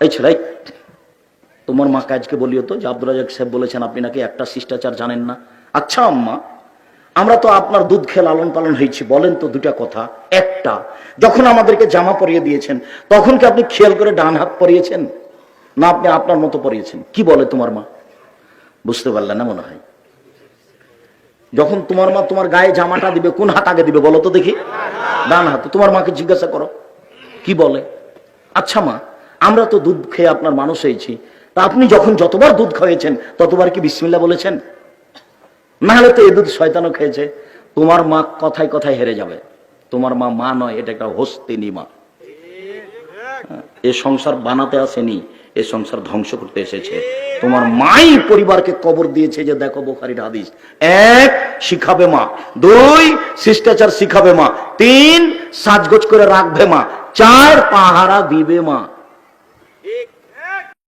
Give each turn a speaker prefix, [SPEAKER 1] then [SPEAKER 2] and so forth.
[SPEAKER 1] এই ছেড়াই তোমার মাকে আজকে বলিও তো যে আব্দুল রাজাক সাহেব বলেছেন, আপনি নাকি একটা শিষ্টাচার জানেন না। আচ্ছা আম্মা, আমরা তো আপনার দুধ খেয়ে লালন পালন হয়েছি, বলেন তো দুটা কথা। একটা, যখন আমাদেরকে জামা পরিয়ে দিয়েছেন, তখন কি আপনি খেয়াল করে ডান হাত পরিয়েছেন? না, আপনি আপনার মতো পরিয়েছেন। কি বলে তোমার মা? বুঝতে পারলেন না মনে হয়। যখন তোমার মা তোমার গায়ে জামাটা দিবে, কোন হাত আগে দিবে বলো তো দেখি। ডান হাত, তোমার মাকে জিজ্ঞাসা করো। কি বলে? আচ্ছা মা আমরা তো দুধ খেয়ে আপনার মানুষ হয়েছি। তা আপনি যখন যতবার দুধ খাইয়েছেন ততবার কি বিসমিল্লা বলেছেন? না হলে তো এ দুধ শয়তানও খেয়েছে। তোমার মা কথায় কথায় হেরে যাবে। তোমার মা মা নয়, এটা একটা হস্তিনী মা এ সংসার বানাতে আসেনি, এ সংসার ধ্বংস করতে এসেছে। তোমার মাই পরিবারকে কবর দিয়েছে যে দেখো বোখারির হাদিস। এক, শিখাবে মা। দুই, শিষ্টাচার শিখাবে মা। তিন, সাজগোজ করে রাখবে মা। চার, পাহারা দিবে মা। एक